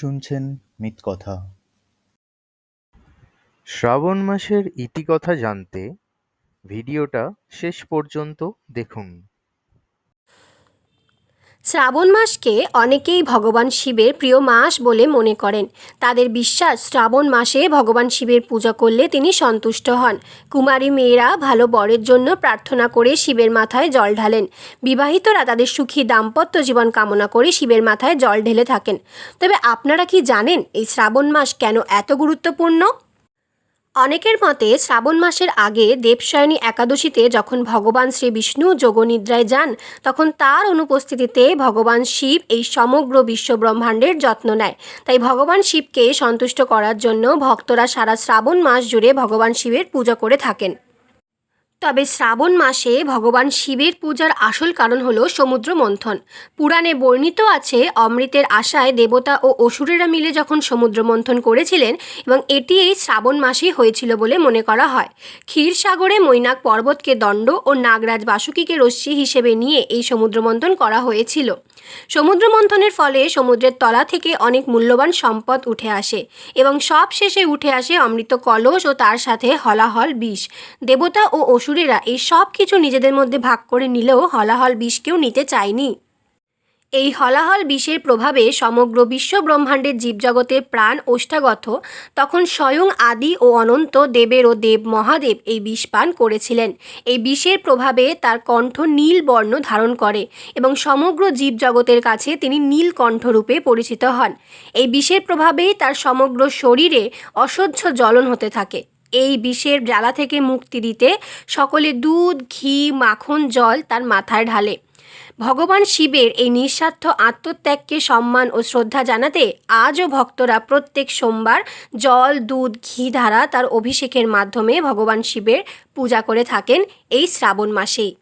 শুনছেন মিথকথা শ্রাবণ মাসের ইতিকথা জানতে ভিডিওটা শেষ পর্যন্ত দেখুন। শ্রাবণ মাসকে অনেকেই ভগবান শিবের প্রিয় মাস বলে মনে করেন। তাদের বিশ্বাস, শ্রাবণ মাসে ভগবান শিবের পূজা করলে তিনি সন্তুষ্ট হন। কুমারী মেয়েরা ভালো বরের জন্য প্রার্থনা করে শিবের মাথায় জল ঢালেন। বিবাহিতরা তাদের সুখী দাম্পত্য জীবন কামনা করে শিবের মাথায় জল ঢেলে থাকেন। তবে আপনারা কি জানেন এই শ্রাবণ মাস কেন এত গুরুত্বপূর্ণ? অনেকের মতে শ্রাবণ মাসের আগে দেবশয়নী একাদশীতে যখন ভগবান শ্রী বিষ্ণু যোগনিদ্রায় যান, তখন তার অনুপস্থিতিতে ভগবান শিব এই সমগ্র বিশ্ব ব্রহ্মাণ্ডের যত্ন নেয়। তাই ভগবান শিবকে সন্তুষ্ট করার জন্য ভক্তরা সারা শ্রাবণ মাস জুড়ে ভগবান শিবের পূজা করে থাকেন। তবে শ্রাবণ মাসে ভগবান শিবের পূজার আসল কারণ হলো সমুদ্র মন্থন। পুরাণে বর্ণিত আছে, অমৃতের আশায় দেবতা ও অসুরেরা মিলে যখন সমুদ্র মন্থন করেছিলেন এবং এটি এই শ্রাবণ মাসেই হয়েছিল বলে মনে করা হয়। ক্ষীরসাগরে মৈনাক পর্বতকে দণ্ড ও নাগরাজ বাসুকীকে রশ্মি হিসেবে নিয়ে এই সমুদ্র মন্থন করা হয়েছিল। সমুদ্র মন্থনের ফলে সমুদ্রের তলা থেকে অনেক মূল্যবান সম্পদ উঠে আসে এবং সব শেষে উঠে আসে অমৃত কলস ও তার সাথে হলাহল বিষ। দেবতা ও অসুরেরা এই সব কিছু নিজেদের মধ্যে ভাগ করে নিলেও হলাহল বিষকেও নিতে চায়নি। এই হলাহল বিষের প্রভাবে সমগ্র বিশ্ব ব্রহ্মাণ্ডের জীবজগতের প্রাণ ওষ্ঠাগত, তখন স্বয়ং আদি ও অনন্ত দেবের ও দেব মহাদেব এই বিষ পান করেছিলেন। এই বিষের প্রভাবে তার কণ্ঠ নীল বর্ণ ধারণ করে এবং সমগ্র জীবজগতের কাছে তিনি নীল নীলকণ্ঠরূপে পরিচিত হন। এই বিষের প্রভাবেই তার সমগ্র শরীরে অসহ্য জ্বলন হতে থাকে। এই বিষের জ্বালা থেকে মুক্তি দিতে সকলে দুধ, ঘি, মাখন, জল তার মাথায় ঢালে। ভগবান শিবের এই নিঃস্বার্থ আত্মত্যাগকে সম্মান ও শ্রদ্ধা জানাতে আজও ভক্তরা প্রত্যেক সোমবার জল, দুধ, ঘি ধারা তার অভিষেকের মাধ্যমে ভগবান শিবের পূজা করে থাকেন এই শ্রাবণ মাসেই।